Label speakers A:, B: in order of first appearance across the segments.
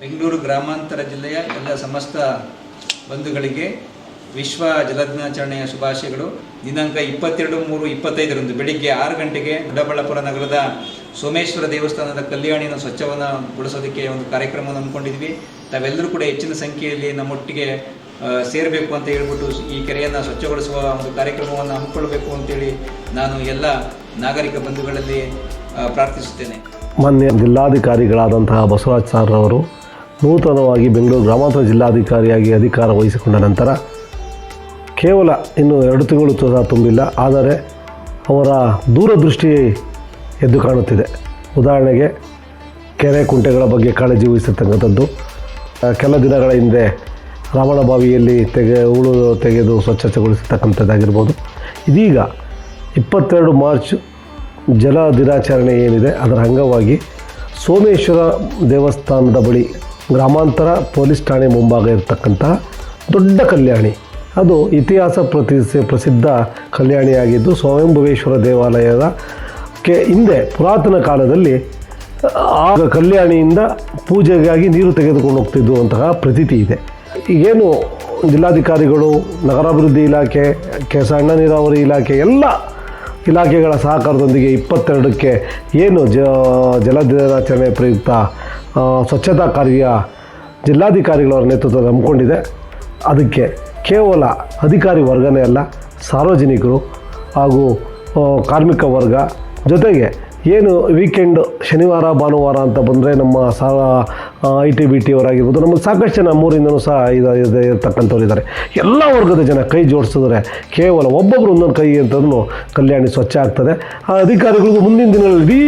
A: ಬೆಂಗಳೂರು ಗ್ರಾಮಾಂತರ ಜಿಲ್ಲೆಯ ಎಲ್ಲ ಸಮಸ್ತ ಬಂಧುಗಳಿಗೆ ವಿಶ್ವ ಜಲದಿನಾಚರಣೆಯ ಶುಭಾಶಯಗಳು. ದಿನಾಂಕ ಇಪ್ಪತ್ತೆರಡು ಮೂರು ಇಪ್ಪತ್ತೈದರಂದು ಬೆಳಿಗ್ಗೆ ಆರು ಗಂಟೆಗೆ ದೊಡ್ಡಬಳ್ಳಾಪುರ ನಗರದ ಸೋಮೇಶ್ವರ ದೇವಸ್ಥಾನದ ಕಲ್ಯಾಣಿನ ಸ್ವಚ್ಛವನ್ನು ಗೊಳಿಸೋದಕ್ಕೆ ಒಂದು ಕಾರ್ಯಕ್ರಮವನ್ನು ಹಮ್ಮಿಕೊಂಡಿದ್ವಿ. ತಾವೆಲ್ಲರೂ ಕೂಡ ಹೆಚ್ಚಿನ ಸಂಖ್ಯೆಯಲ್ಲಿ ನಮ್ಮೊಟ್ಟಿಗೆ ಸೇರಬೇಕು ಅಂತ ಹೇಳ್ಬಿಟ್ಟು ಈ ಕೆರೆಯನ್ನು ಸ್ವಚ್ಛಗೊಳಿಸುವ ಒಂದು ಕಾರ್ಯಕ್ರಮವನ್ನು ಹಮ್ಮಿಕೊಳ್ಬೇಕು ಅಂತೇಳಿ ನಾನು ಎಲ್ಲ ನಾಗರಿಕ ಬಂಧುಗಳಲ್ಲಿ ಪ್ರಾರ್ಥಿಸುತ್ತೇನೆ.
B: ಮಾನ್ಯ ಜಿಲ್ಲಾಧಿಕಾರಿಗಳಾದಂತಹ ಬಸವರಾಜ್ ಸಾರ್ ಅವರು ನೂತನವಾಗಿ ಬೆಂಗಳೂರು ಗ್ರಾಮಾಂತರ ಜಿಲ್ಲಾಧಿಕಾರಿಯಾಗಿ ಅಧಿಕಾರ ವಹಿಸಿಕೊಂಡ ನಂತರ ಕೇವಲ ಇನ್ನು ಎರಡು ತಿಂಗಳು ಸಹ ತುಂಬಿಲ್ಲ. ಆದರೆ ಅವರ ದೂರದೃಷ್ಟಿ ಎದ್ದು ಕಾಣುತ್ತಿದೆ. ಉದಾಹರಣೆಗೆ ಕೆರೆ ಕುಂಟೆಗಳ ಬಗ್ಗೆ ಕಾಳಜಿ ವಹಿಸಿರ್ತಕ್ಕಂಥದ್ದು. ಕೆಲ ದಿನಗಳ ಹಿಂದೆ ರಾವಣ ಬಾವಿಯಲ್ಲಿ ತೆಗೆ, ಉಳು ತೆಗೆದು ಸ್ವಚ್ಛತೆಗೊಳಿಸತಕ್ಕಂಥದ್ದಾಗಿರ್ಬೋದು ಇದೀಗ ಇಪ್ಪತ್ತೆರಡು ಮಾರ್ಚ್ ಜಲ ದಿನಾಚರಣೆ ಏನಿದೆ, ಅದರ ಅಂಗವಾಗಿ ಸೋಮೇಶ್ವರ ದೇವಸ್ಥಾನದ ಬಳಿ ಗ್ರಾಮಾಂತರ ಪೊಲೀಸ್ ಠಾಣೆ ಮುಂಭಾಗ ಇರತಕ್ಕಂಥ ದೊಡ್ಡ ಕಲ್ಯಾಣಿ. ಅದು ಇತಿಹಾಸ ಪ್ರತಿ ಪ್ರಸಿದ್ಧ ಕಲ್ಯಾಣಿಯಾಗಿದ್ದು ಸ್ವಯಂಭುವೇಶ್ವರ ದೇವಾಲಯದ ಕೆ ಹಿಂದೆ ಪುರಾತನ ಕಾಲದಲ್ಲಿ ಆ ಕಲ್ಯಾಣಿಯಿಂದ ಪೂಜೆಗಾಗಿ ನೀರು ತೆಗೆದುಕೊಂಡು ಹೋಗ್ತಿದ್ದುವಂತಹ ಪ್ರತೀತಿ ಇದೆ. ಈಗೇನು ಜಿಲ್ಲಾಧಿಕಾರಿಗಳು, ನಗರಾಭಿವೃದ್ಧಿ ಇಲಾಖೆ ಕೆ ಸಣ್ಣ ನೀರಾವರಿ ಇಲಾಖೆ, ಎಲ್ಲ ಇಲಾಖೆಗಳ ಸಹಕಾರದೊಂದಿಗೆ ಇಪ್ಪತ್ತೆರಡಕ್ಕೆ ಏನು ಜ ಜಲ ದಿನಾಚರಣೆ ಪ್ರಯುಕ್ತ ಸ್ವಚ್ಛತಾ ಕಾರ್ಯ ಜಿಲ್ಲಾಧಿಕಾರಿಗಳವರ ನೇತೃತ್ವದಲ್ಲಿ ಹಮ್ಮಿಕೊಂಡಿದೆ. ಅದಕ್ಕೆ ಕೇವಲ ಅಧಿಕಾರಿ ವರ್ಗನೇ ಅಲ್ಲ, ಸಾರ್ವಜನಿಕರು ಹಾಗೂ ಕಾರ್ಮಿಕ ವರ್ಗ ಜೊತೆಗೆ ಏನು ವೀಕೆಂಡ್ ಶನಿವಾರ, ಭಾನುವಾರ ಅಂತ ಬಂದರೆ ನಮ್ಮ ಸಾ ಐ ಟಿ ಬಿ ಟಿ ಅವರಾಗಿರ್ಬೋದು ಸಾಕಷ್ಟು ಜನ ಮೂರಿಂದನೂ ಸಹ ಇದು ಇರ್ತಕ್ಕಂಥವ್ರು ಇದ್ದಾರೆ ಎಲ್ಲ ವರ್ಗದ ಜನ ಕೈ ಜೋಡಿಸಿದ್ರೆ ಕೇವಲ ಒಬ್ಬೊಬ್ಬರು ಒಂದೊಂದು ಕೈ ಅಂತಂದು ಕಲ್ಯಾಣಿ ಸ್ವಚ್ಛ ಆಗ್ತದೆ. ಆ, ಅಧಿಕಾರಿಗಳಿಗೂ ಮುಂದಿನ ದಿನಗಳಲ್ಲಿ ಇಡೀ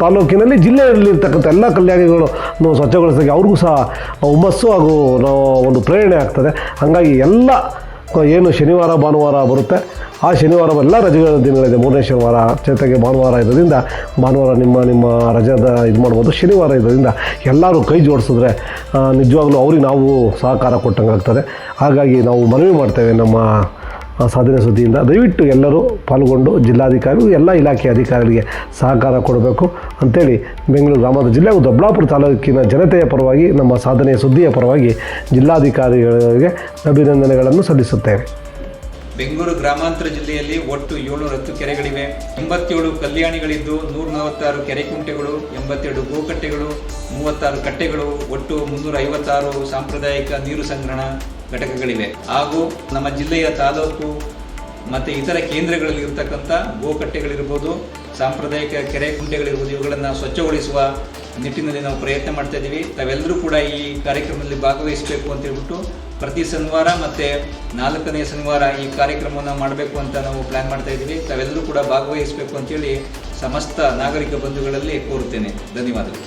B: ತಾಲೂಕಿನಲ್ಲಿ ಜಿಲ್ಲೆಯಲ್ಲಿರ್ತಕ್ಕಂಥ ಎಲ್ಲ ಕಲ್ಯಾಣಿಗಳು ಸ್ವಚ್ಛಗೊಳಿಸೋಕ್ಕೆ ಅವ್ರಿಗೂ ಸಹ ಹುಮ್ಮಸ್ಸು ಹಾಗೂ ಒಂದು ಪ್ರೇರಣೆ ಆಗ್ತದೆ. ಹಾಗಾಗಿ ಎಲ್ಲ ಏನು ಶನಿವಾರ, ಭಾನುವಾರ ಬರುತ್ತೆ. ಆ ಶನಿವಾರವೆಲ್ಲ ರಜೆಗಳ ದಿನಗಳಿದೆ. ಮೂರನೇ ಶನಿವಾರ ಜೊತೆಗೆ ಭಾನುವಾರ ಇರೋದ್ರಿಂದ ಭಾನುವಾರ ನಿಮ್ಮ ನಿಮ್ಮ ರಜಾದ ಇದು ಮಾಡ್ಬೋದು. ಶನಿವಾರ ಇರೋದ್ರಿಂದ ಎಲ್ಲರೂ ಕೈ ಜೋಡಿಸಿದ್ರೆ ನಿಜವಾಗ್ಲೂ ಅವ್ರಿಗೆ ನಾವು ಸಹಕಾರ ಕೊಟ್ಟಂಗೆ ಆಗ್ತದೆ ಹಾಗಾಗಿ ನಾವು ಮನವಿ ಮಾಡ್ತೇವೆ ನಮ್ಮ ಸಾಧನೆ ಸುದ್ದಿಯಿಂದ ದಯವಿಟ್ಟು ಎಲ್ಲರೂ ಪಾಲ್ಗೊಂಡು ಜಿಲ್ಲಾಧಿಕಾರಿಗಳು, ಎಲ್ಲ ಇಲಾಖೆ ಅಧಿಕಾರಿಗಳಿಗೆ ಸಹಕಾರ ಕೊಡಬೇಕು ಅಂತೇಳಿ ಬೆಂಗಳೂರು ಗ್ರಾಮಾಂತರ ಜಿಲ್ಲೆ ದೊಡ್ಡಬಳ್ಳಾಪುರ ತಾಲೂಕಿನ ಜನತೆಯ ಪರವಾಗಿ, ನಮ್ಮ ಸಾಧನೆಯ ಸುದ್ದಿಯ ಪರವಾಗಿ ಜಿಲ್ಲಾಧಿಕಾರಿಗಳಿಗೆ ಅಭಿನಂದನೆಗಳನ್ನು ಸಲ್ಲಿಸುತ್ತೇವೆ.
A: ಬೆಂಗಳೂರು ಗ್ರಾಮಾಂತರ ಜಿಲ್ಲೆಯಲ್ಲಿ ಒಟ್ಟು ಏಳ್ನೂರ ಹತ್ತು ಕೆರೆಗಳಿವೆ. ಎಂಬತ್ತೇಳು ಕಲ್ಯಾಣಿಗಳಿದ್ದು ನೂರ ನಲವತ್ತಾರು ಕೆರೆ ಕುಂಟೆಗಳು, ಎಂಬತ್ತೆರಡು ಗೋಕಟ್ಟೆಗಳು, ಮೂವತ್ತಾರು ಕಟ್ಟೆಗಳು, ಒಟ್ಟು ಮುನ್ನೂರ ಐವತ್ತಾರು ಸಾಂಪ್ರದಾಯಿಕ ನೀರು ಸಂಗ್ರಹಣ. ಘಟಕಗಳಿವೆ. ಹಾಗೂ ನಮ್ಮ ಜಿಲ್ಲೆಯ ತಾಲೂಕು ಮತ್ತು ಇತರ ಕೇಂದ್ರಗಳಲ್ಲಿ ಇರತಕ್ಕಂಥ ಗೋಕಟ್ಟೆಗಳಿರ್ಬೋದು, ಸಾಂಪ್ರದಾಯಿಕ ಕೆರೆ ಕುಂಟೆಗಳಿರ್ಬೋದು ಇವುಗಳನ್ನು ಸ್ವಚ್ಛಗೊಳಿಸುವ ನಿಟ್ಟಿನಲ್ಲಿ ನಾವು ಪ್ರಯತ್ನ ಮಾಡ್ತಾ ಇದ್ದೀವಿ. ತಾವೆಲ್ಲರೂ ಕೂಡ ಈ ಕಾರ್ಯಕ್ರಮದಲ್ಲಿ ಭಾಗವಹಿಸಬೇಕು ಅಂತ ಹೇಳ್ಬಿಟ್ಟು ಪ್ರತಿ ಶನಿವಾರ ಮತ್ತು ನಾಲ್ಕನೇ ಶನಿವಾರ ಈ ಕಾರ್ಯಕ್ರಮವನ್ನು ಮಾಡಬೇಕು ಅಂತ ನಾವು ಪ್ಲ್ಯಾನ್ ಮಾಡ್ತಾ ಇದ್ದೀವಿ. ತಾವೆಲ್ಲರೂ ಕೂಡ ಭಾಗವಹಿಸಬೇಕು ಅಂತೇಳಿ ಸಮಸ್ತ ನಾಗರಿಕ ಬಂಧುಗಳಲ್ಲಿ ಕೋರುತ್ತೇನೆ. ಧನ್ಯವಾದಗಳು.